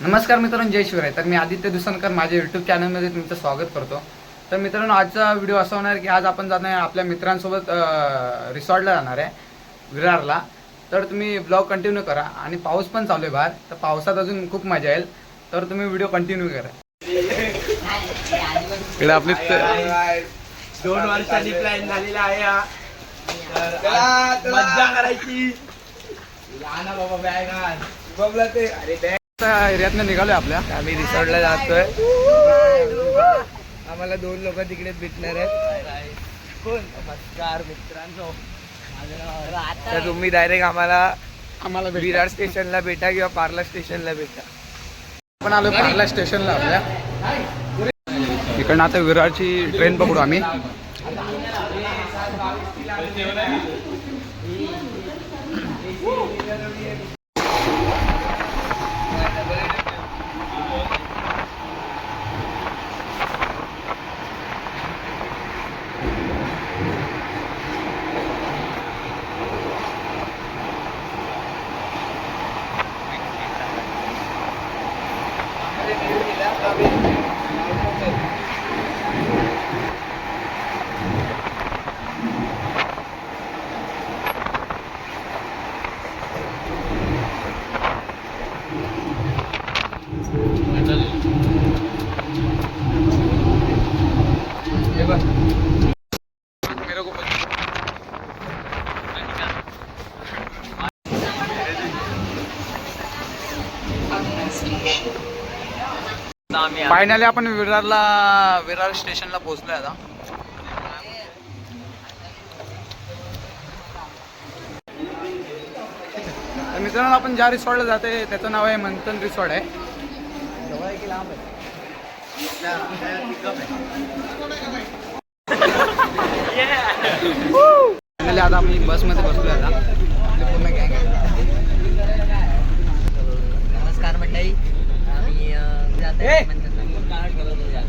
नमस्कार मित्रांनो जय शिवराय. तर मी आदित्य दुसनकर माझ्या युट्यूब चॅनलमध्ये तुमचं स्वागत करतो. तर मित्रांनो आजचा व्हिडिओ असा होणार आहे की आज आपण जाणार आहे आपल्या मित्रांसोबत रिसॉर्टला जाणार आहे विरारला. तर तुम्ही ब्लॉग कंटिन्यू करा आणि पाऊस पण चालू आहे बाहेर. तर पावसात अजून खूप मजा येईल. तर तुम्ही व्हिडिओ कंटिन्यू करा. आपली दोन वर्षांनी प्लॅन झालेला आहे करायची. बाबा बॅग ते. अरे एरियातनं निघालोय आपल्या. आम्ही रिसॉर्टला जातोय. आम्हाला दोन लोक तिकडे भेटणार आहेत. कोण? नमस्कार मित्रांनो. तर तुम्ही डायरेक्ट आम्हाला आम्हाला विरार स्टेशनला भेटा किंवा पार्ला स्टेशनला भेटा. आपण आलो पार्ला स्टेशनला आपल्या. इकडनं आता विरारची ट्रेन पकडू आम्ही मेरे को फायनली आपण विरारला विरार स्टेशनला पोहोचलोय आता. तर मित्रांनो आपण ज्या रिसॉर्टला जाते त्याचं नाव आहे मंथन रिसॉर्ट आहे. फायनली आता आम्ही बसमध्ये बसलोय आता. पूर्ण गँग आहे. आम्ही अ, जात आहे मंथनला.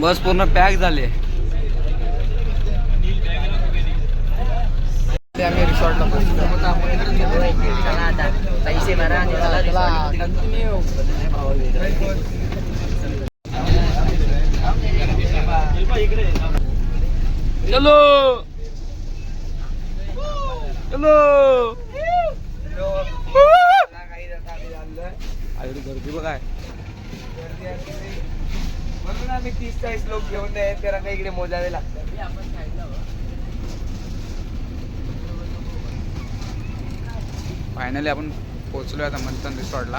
बस पूर्ण पॅक झाले. ते आम्ही रिसॉर्टला पोहोचलो. चला आता. पैसे भरा आणि चला resort. चलो। चलो। आईकडे गर्दी बघ काय म्हणून आम्ही तीस चाळीस लोक घेऊन आहेत कारण का इकडे मोजावे लागतात फायनली आपण पोहोचलो आता मंथन रिसॉर्टला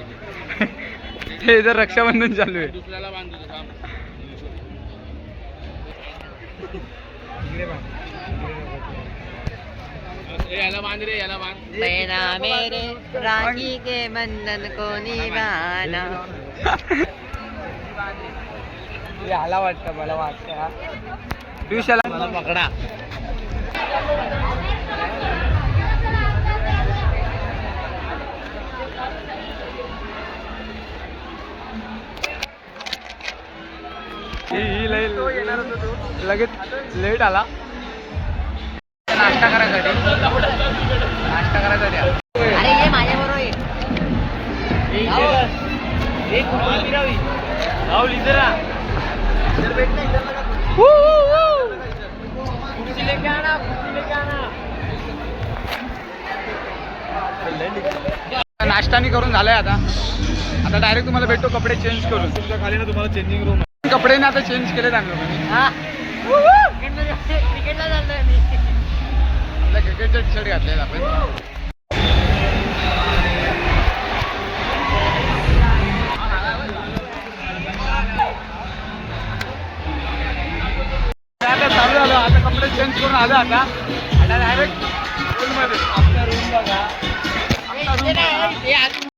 हे इथं रक्षाबंधन चालू आहे. मेरा मेरे राखी के बंधन को निभाना। आला वाटतं मला वाटतं हा. ट्युशनला पकडा. ही लय लगेच लेट आला. नाश्ता करायसाठी. नाश्ता करायसाठी. अरे ये माझ्या बरोबर नाश्तानी करून झालाय आता. आता डायरेक्ट तुम्हाला भेटतो कपडे चेंज करून. तुमच्या खाली ना तुम्हाला चेंजिंग रूम कपडे ना आता चेंज केले चांगले म्हणजे. क्रिकेटला चाललोय मी. क्रिकेटचा टी शर्ट घातलेला आपण. आता चालू झालं. आता कपडे चेंज करून आलं आता. आता डायरेक्ट रूममध्ये आमच्या रूम बघा आमचा रूम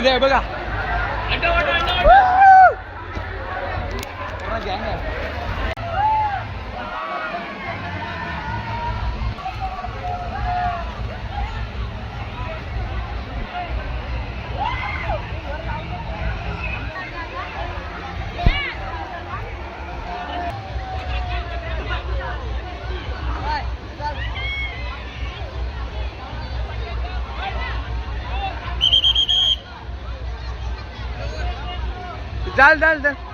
बघा चाल चाल चाल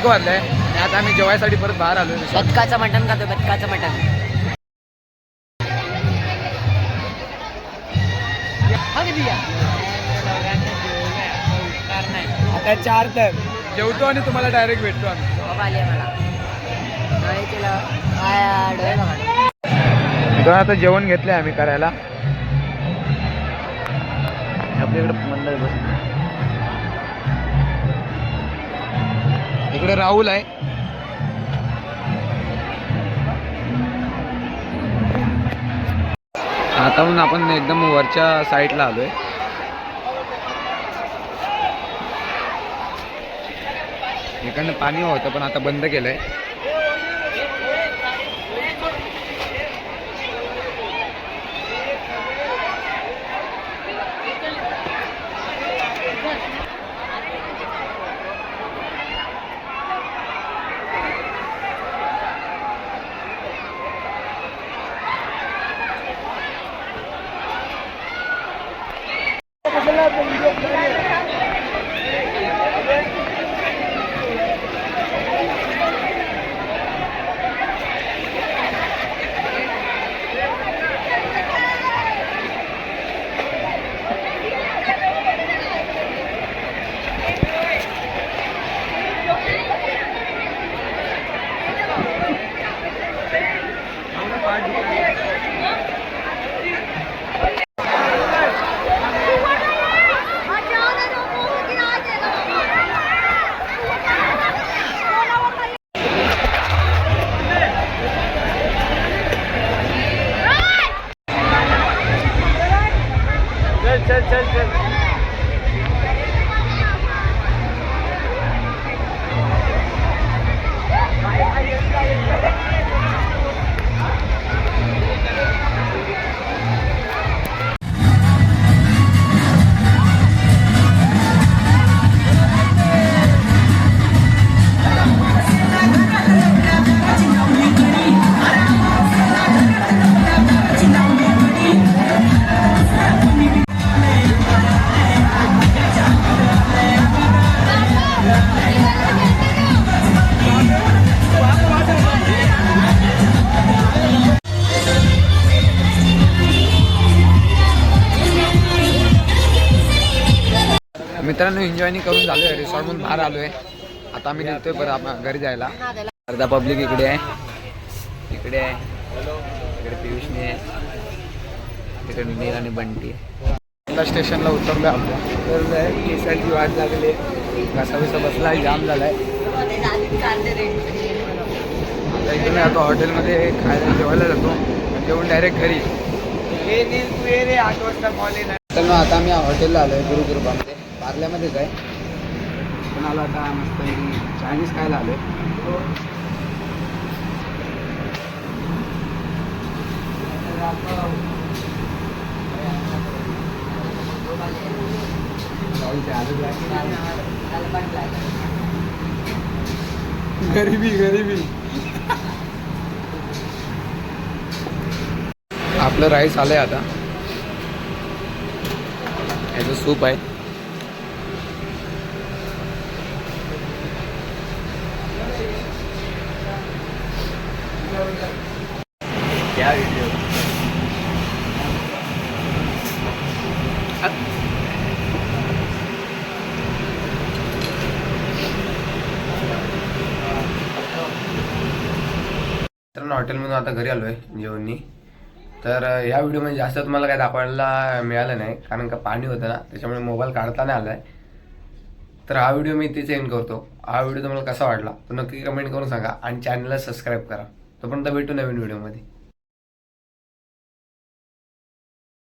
एक वाजलाय आणि आता आम्ही जेवायसाठी परत बाहेर आलो बदकाचं मटण खातो बदकाचं मटण. आता चार तर. जेवतो आणि तुम्हाला डायरेक्ट भेटतो आम्ही. बाबा आले मला. डोळे केलं. काय डोळे बघा. तर आता जेवण घेतलंय आम्ही करायला. आपल्याकडे मंडळ बस इकडे राहुल आहे. आताहून आपण एकदम वरच्या साईडला आलोय. इकडनं पाणी होतं पण आता बंद केलंय. चल चल मित्रांनो एन्जॉय करून झालो आहे रिसॉर्टमधून बाहेर आलो आहे आता आम्ही निघतोय परत आपण घरी जायला. अर्धा पब्लिक इकडे आहे. इकडे आहे. इकडे पियुषने आहे. इकडे नील आणि बंटी आहे. आता स्टेशनला उतरलो आपल्या तर केसांची वाट लागली. कसा बिसा बसला आहे जाम झालाय. आता इकडे मी आता हॉटेलमध्ये खायला जेवायला जातो. जेवून डायरेक्ट घरी. आठ वाजता कॉल येणार. तर आता आम्ही हॉटेलला आलो आहे गुरुकृपामध्ये. पार्ल्यामध्येच आहे. पण आलो आता मस्त चायनीज खायला आलो गरीबी गरीबी. आपलं राईस आलंय आता. याचं सूप आहे क्या व्हिडिओ मित्रांनो हॉटेलमधून आता घरी आलो आहे जेवणी तर ह्या व्हिडिओमध्ये जास्त तुम्हाला काय दाखवायला मिळालं नाही कारण का पाणी होतं ना त्याच्यामुळे मोबाईल काढता नाही आला आहे तर हा व्हिडिओ मी इथेच एंड करतो. हा व्हिडिओ तुम्हाला कसा वाटला तो नक्की कमेंट करून सांगा आणि चॅनलला सबस्क्राईब करा. तोपर्यंत भेटू नवीन व्हिडिओमध्ये.